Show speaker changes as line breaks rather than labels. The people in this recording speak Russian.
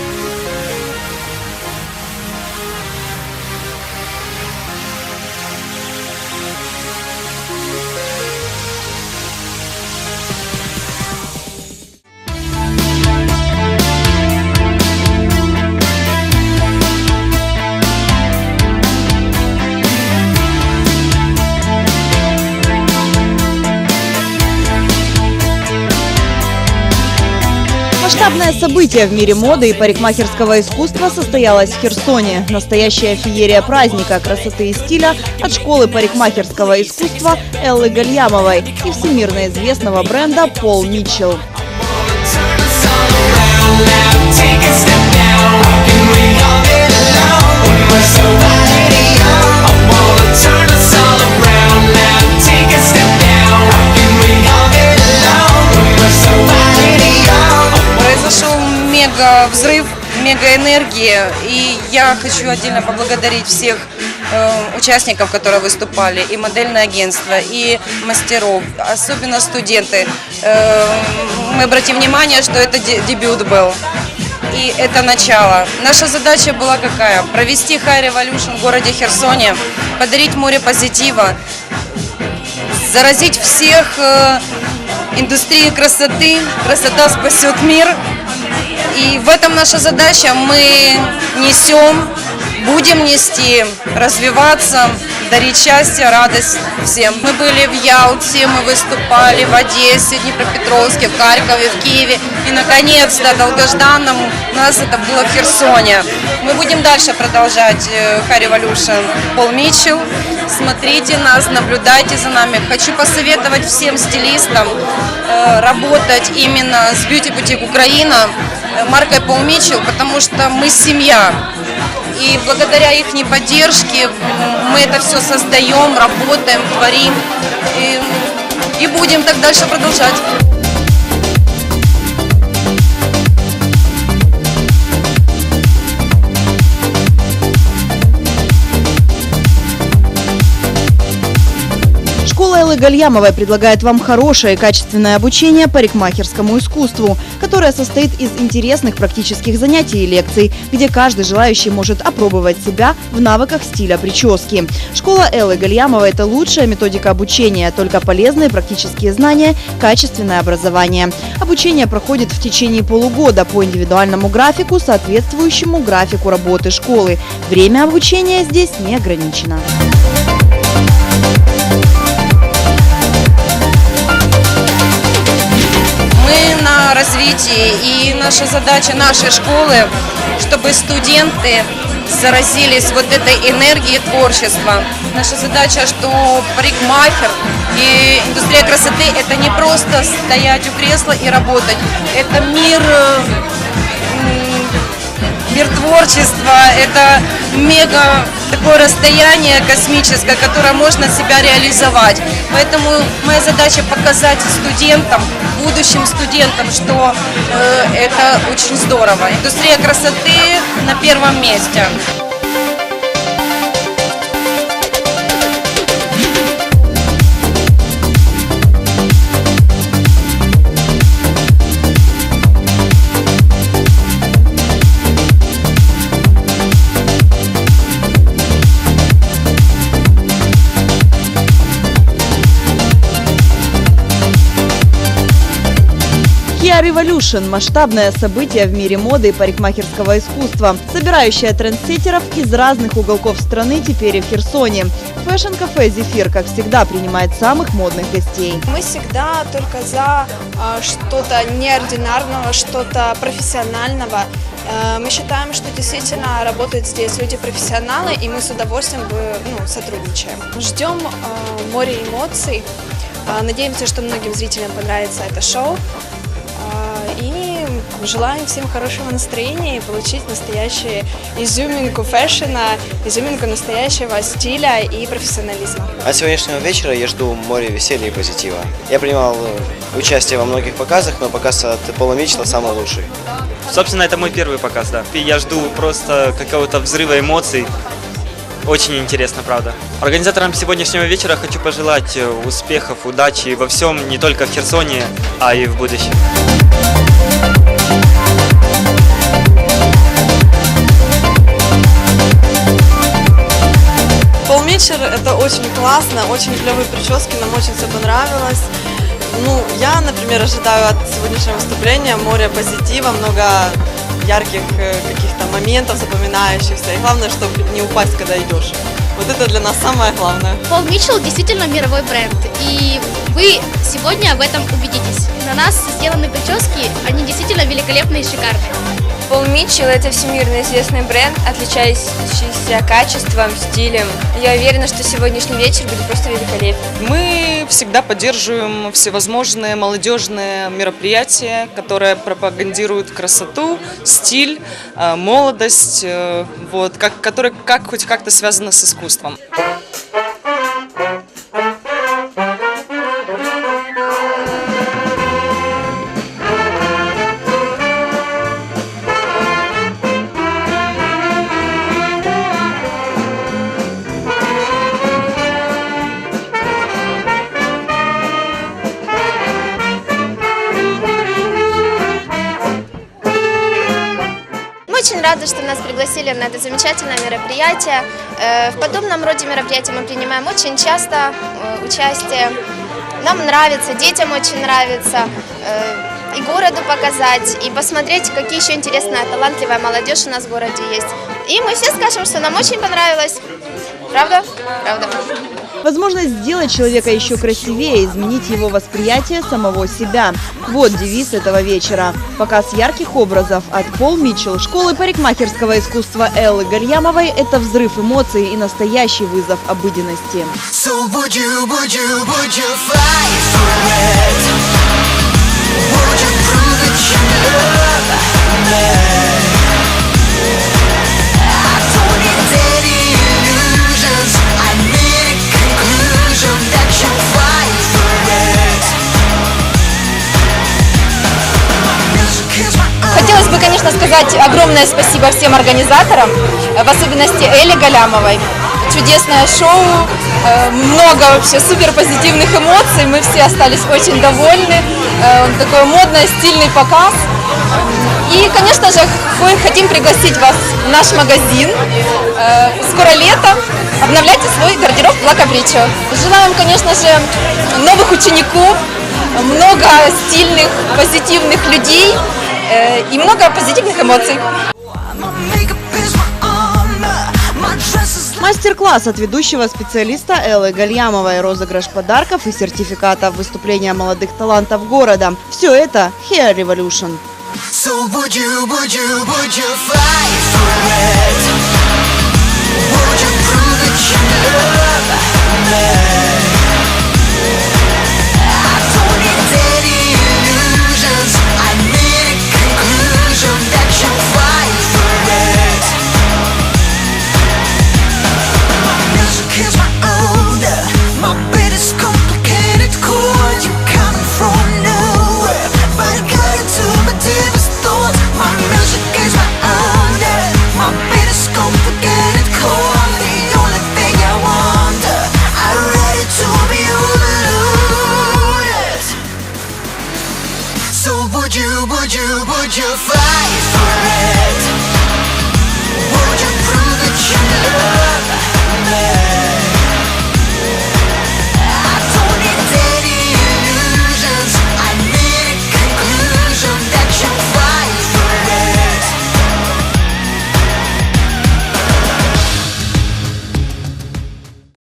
Thank you. Масштабное событие в мире моды и парикмахерского искусства состоялось в Херсоне. Настоящая феерия праздника красоты и стиля от школы парикмахерского искусства Эллы Гальямовой и всемирно известного бренда Пол Митчелл.
Мега взрыв, мега энергии, и я хочу отдельно поблагодарить всех э, участников, которые выступали, и модельное агентство, и мастеров, особенно студенты. Э, мы обратим внимание, что это де- дебют был. И это начало. Наша задача была какая? Провести High Revolution в городе Херсоне, подарить море позитива, заразить всех э, индустрией красоты. Красота спасет мир. И в этом наша задача. Мы несем, будем нести, развиваться, дарить счастье, радость всем. Мы были в Ялте, мы выступали в Одессе, Днепропетровске, в Харькове, в Киеве. И, наконец-то, долгожданным у нас это было в Херсоне. Мы будем дальше продолжать э, High Revolution Пол Митчелл. Смотрите нас, наблюдайте за нами. Хочу посоветовать всем стилистам э, работать именно с Beauty Boutique Украина, э, маркой Пол Митчелл, потому что мы семья. И благодаря их поддержке мы это все создаем, работаем, творим. И, и будем так дальше продолжать.
Эллы Гальямовой предлагает вам хорошее и качественное обучение парикмахерскому искусству, которое состоит из интересных практических занятий и лекций, где каждый желающий может опробовать себя в навыках стиля прически. Школа Эллы Гальямовой – это лучшая методика обучения, только полезные практические знания, качественное образование. Обучение проходит в течение полугода по индивидуальному графику, соответствующему графику работы школы. Время обучения здесь не ограничено.
На развитии, и наша задача нашей школы, чтобы студенты заразились вот этой энергией творчества. Наша задача, что парикмахер и индустрия красоты – это не просто стоять у кресла и работать. Это мир э, мир творчества, это мега такое расстояние космическое, которое можно себя реализовать. Поэтому моя задача показать студентам, будущим студентам, что э, это очень здорово. Индустрия красоты на первом месте.
Kia Revolution – масштабное событие в мире моды и парикмахерского искусства, собирающее трендсеттеров из разных уголков страны теперь и в Херсоне. Фэшн-кафе «Зефир», как всегда, принимает самых модных гостей.
Мы всегда только за а, что-то неординарного, что-то профессионального. Э, Мы считаем, что действительно работают здесь люди-профессионалы, и мы с удовольствием ну, сотрудничаем. Ждем э, море эмоций. Э, Надеемся, что многим зрителям понравится это шоу. Желаем всем хорошего настроения и получить настоящую изюминку фэшена, изюминку настоящего стиля и профессионализма.
От сегодняшнего вечера я жду море веселья и позитива. Я принимал э, участие во многих показах, но показ от Пола Митчелла самый лучший.
Собственно, это мой первый показ, да. И я жду просто какого-то взрыва эмоций. Очень интересно, правда. Организаторам сегодняшнего вечера хочу пожелать э, успехов, удачи во всем, не только в Херсоне, а и в будущем.
Вечер, это очень классно, очень клевые прически, нам очень все понравилось. Ну, я, например, ожидаю от сегодняшнего выступления море позитива, много ярких э, каких-то моментов, запоминающихся. И главное, чтобы не упасть, когда идешь. Вот это для нас самое главное.
Пол Митчелл действительно мировой бренд, и вы сегодня в этом убедитесь. На нас сделаны прически, они действительно великолепные и шикарные.
Пол Митчелл – это всемирно известный бренд, отличающийся качеством, стилем. Я уверена, что сегодняшний вечер будет просто великолепен.
Мы всегда поддерживаем всевозможные молодежные мероприятия, которые пропагандируют красоту, стиль, э, молодость, э, вот, как, которые как, хоть как-то связаны с искусством.
Очень рады, что нас пригласили на это замечательное мероприятие. Э, В подобном роде мероприятий мы принимаем очень часто э, участие. Нам нравится, детям очень нравится э, и городу показать, и посмотреть, какие еще интересная, талантливая молодежь у нас в городе есть. И мы все скажем, что нам очень понравилось. Правда? Правда.
Возможность сделать человека еще красивее, изменить его восприятие самого себя. Вот девиз этого вечера. Показ ярких образов от Пол Митчелл, школы парикмахерского искусства Эллы Гальямовой – это взрыв эмоций и настоящий вызов обыденности.
So?
Сказать огромное спасибо всем организаторам, э, в особенности Элли Галямовой. Чудесное шоу, э, много вообще супер позитивных эмоций, мы все остались очень довольны. Э, Такой модный, стильный показ. И, конечно же, мы хотим пригласить вас в наш магазин. Скоро лето. Обновляйте свой гардероб в Лакапричо. Желаем, конечно же, новых учеников, много стильных, позитивных людей и много позитивных эмоций.
Мастер-класс от ведущего специалиста Эллы Гальямовой, розыгрыш подарков и сертификатов выступления молодых талантов города. Все это Hair Revolution.
So would you, would you, would you fight for it? Would you prove that you love me?